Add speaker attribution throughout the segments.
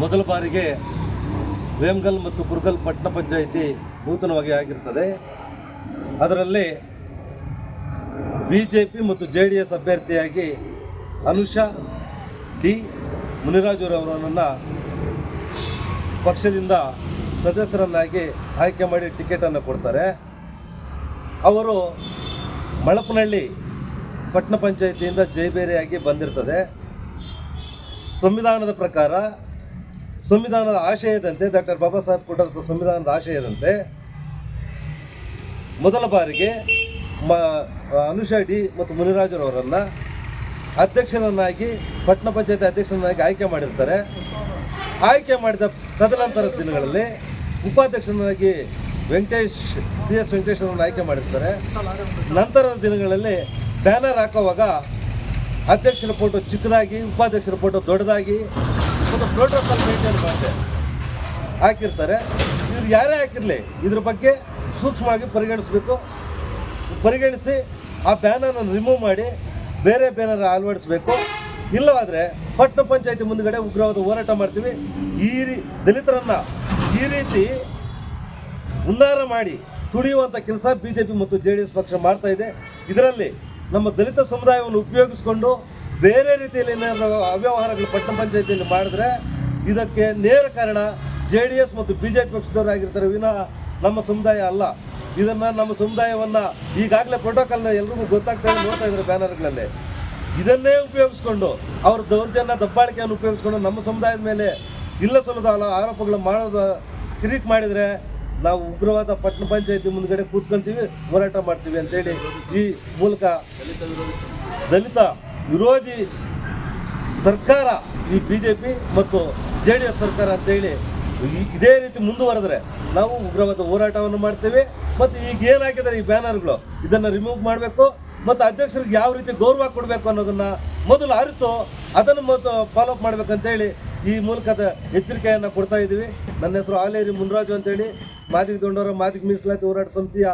Speaker 1: ಮೊದಲ ಬಾರಿಗೆ ವೇಮ್ಗಲ್ ಮತ್ತು ಕುರ್ಗಲ್ ಪಟ್ಟಣ ಪಂಚಾಯಿತಿ ನೂತನವಾಗಿ ಆಗಿರ್ತದೆ. ಅದರಲ್ಲಿ ಬಿ ಜೆ ಪಿ ಮತ್ತು ಜೆ ಡಿ ಎಸ್ ಅಭ್ಯರ್ಥಿಯಾಗಿ ಅನುಷಾ ಡಿ ಮುನಿರಾಜುರವರನ್ನು ಪಕ್ಷದಿಂದ ಸದಸ್ಯರನ್ನಾಗಿ ಆಯ್ಕೆ ಮಾಡಿ ಟಿಕೆಟನ್ನು ಕೊಡ್ತಾರೆ. ಅವರು ಮಳಪನಹಳ್ಳಿ ಪಟ್ಟಣ ಪಂಚಾಯಿತಿಯಿಂದ ಜೈಬೇರಿಯಾಗಿ ಬಂದಿರ್ತದೆ. ಸಂವಿಧಾನದ ಪ್ರಕಾರ ಸಂವಿಧಾನದ ಆಶಯದಂತೆ ಡಾಕ್ಟರ್ ಬಾಬಾ ಸಾಹೇಬ್ ಕೊಟ್ಟಂಥ ಸಂವಿಧಾನದ ಆಶಯದಂತೆ ಮೊದಲ ಬಾರಿಗೆ ಮ ಡಿ ಮತ್ತು ಮುನಿರಾಜರವರನ್ನು ಅಧ್ಯಕ್ಷರನ್ನಾಗಿ, ಪಟ್ಟಣ ಪಂಚಾಯತ್ ಅಧ್ಯಕ್ಷರನ್ನಾಗಿ ಆಯ್ಕೆ ಮಾಡಿರ್ತಾರೆ. ಆಯ್ಕೆ ಮಾಡಿದ ತದನಂತರದ ದಿನಗಳಲ್ಲಿ ಉಪಾಧ್ಯಕ್ಷರನ್ನಾಗಿ ವೆಂಕಟೇಶ್, ಸಿ ಎಸ್ ವೆಂಕಟೇಶ್ ಅವರನ್ನು ಆಯ್ಕೆ ಮಾಡಿರ್ತಾರೆ. ನಂತರದ ದಿನಗಳಲ್ಲಿ ಬ್ಯಾನರ್ ಹಾಕುವಾಗ ಅಧ್ಯಕ್ಷರ ಫೋಟೋ ಚಿಕ್ಕದಾಗಿ, ಉಪಾಧ್ಯಕ್ಷರ ಫೋಟೋ ದೊಡ್ಡದಾಗಿ ಮತ್ತು ಪ್ರೋಟೋಕಾಲ್ ಮೇಂಟೈನ್ ಮಾಡಿದೆ. ಹಾಕಿರ್ತಾರೆ. ಇವ್ರು ಯಾರೇ ಹಾಕಿರಲಿ, ಇದ್ರ ಬಗ್ಗೆ ಸೂಕ್ಷ್ಮವಾಗಿ ಪರಿಗಣಿಸಬೇಕು. ಪರಿಗಣಿಸಿ ಆ ಬ್ಯಾನರನ್ನು ರಿಮೂವ್ ಮಾಡಿ ಬೇರೆ ಬ್ಯಾನರ್ ಅಳವಡಿಸಬೇಕು. ಇಲ್ಲವಾದರೆ ಪಟ್ಟಣ ಪಂಚಾಯತಿ ಮುಂದಗಡೆ ಉಗ್ರವಾದ ಹೋರಾಟ ಮಾಡ್ತೀವಿ. ಈ ರೀ, ದಲಿತರನ್ನು ಈ ರೀತಿ ಹುನ್ನಾರ ಮಾಡಿ ತುಳಿಯುವಂಥ ಕೆಲಸ ಬಿ ಮತ್ತು ಜೆ ಪಕ್ಷ ಮಾಡ್ತಾ ಇದೆ. ಇದರಲ್ಲಿ ನಮ್ಮ ದಲಿತ ಸಮುದಾಯವನ್ನು ಉಪಯೋಗಿಸಿಕೊಂಡು ಬೇರೆ ರೀತಿಯಲ್ಲಿ ಏನಾದರೂ ಅವ್ಯವಹಾರಗಳು ಪಟ್ಟಣ ಪಂಚಾಯತಿಯಲ್ಲಿ ಮಾಡಿದ್ರೆ ಇದಕ್ಕೆ ನೇರ ಕಾರಣ ಜೆ ಡಿ ಎಸ್ ಮತ್ತು ಬಿ ಜೆ ಪಿ ಪಕ್ಷದವರಾಗಿರ್ತಾರೆ ವಿನಃ ನಮ್ಮ ಸಮುದಾಯ ಅಲ್ಲ. ಇದನ್ನು ನಮ್ಮ ಸಮುದಾಯವನ್ನು ಈಗಾಗಲೇ ಪ್ರೋಟೋಕಾಲ್ನ ಎಲ್ರಿಗೂ ಗೊತ್ತಾಗ್ತಾ ನೋಡ್ತಾ ಇದ್ದಾರೆ ಬ್ಯಾನರ್ಗಳಲ್ಲಿ. ಇದನ್ನೇ ಉಪಯೋಗಿಸ್ಕೊಂಡು ಅವ್ರ ದೌರ್ಜನ್ಯ, ದಬ್ಬಾಳಿಕೆಯನ್ನು ಉಪಯೋಗಿಸ್ಕೊಂಡು ನಮ್ಮ ಸಮುದಾಯದ ಮೇಲೆ ಇಲ್ಲ ಸಲ್ಲದ ಆರೋಪಗಳು ಮಾಡೋದು ಕಿರಿಕ್ ಮಾಡಿದರೆ ನಾವು ಉಗ್ರವಾದ ಪಟ್ಟಣ ಪಂಚಾಯತಿ ಮುಂದ್ಗಡೆ ಕೂತ್ಕೊಂತೀವಿ, ಹೋರಾಟ ಮಾಡ್ತೀವಿ ಅಂತೇಳಿ ಈ ಮೂಲಕ ದಲಿತ ವಿರೋಧಿ ಸರ್ಕಾರ ಈ ಬಿ ಜೆ ಪಿ ಮತ್ತು ಜೆ ಡಿ ಎಸ್ ಸರ್ಕಾರ ಅಂತೇಳಿ ಹೇಳಿ ಇದೇ ರೀತಿ ಮುಂದುವರೆದ್ರೆ ನಾವು ಉಗ್ರವಾದ ಹೋರಾಟವನ್ನು ಮಾಡ್ತೇವೆ. ಮತ್ತು ಈಗ ಏನಾಗಿದ್ದಾರೆ ಈ ಬ್ಯಾನರ್ಗಳು? ಇದನ್ನು ರಿಮೂವ್ ಮಾಡಬೇಕು. ಮತ್ತು ಅಧ್ಯಕ್ಷರಿಗೆ ಯಾವ ರೀತಿ ಗೌರವ ಕೊಡಬೇಕು ಅನ್ನೋದನ್ನು ಮೊದಲು ಅರಿತು ಅದನ್ನು ಮತ್ತು ಫಾಲೋ ಅಪ್ ಮಾಡಬೇಕಂತೇಳಿ ಈ ಮೂಲಕದ ಎಚ್ಚರಿಕೆಯನ್ನು ಕೊಡ್ತಾ ಇದ್ದೀವಿ. ನನ್ನ ಹೆಸರು ಆಲೇರಿ ಮುನ್ರಾಜು ಅಂತೇಳಿ. ಮಾದಿಗ ದೊಂಡವರ ಮಾದಿಗ ಮೀಸಲಾತಿ ಹೋರಾಟ ಸಮಿತಿಯ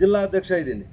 Speaker 1: ಜಿಲ್ಲಾಧ್ಯಕ್ಷ ಇದ್ದೀನಿ.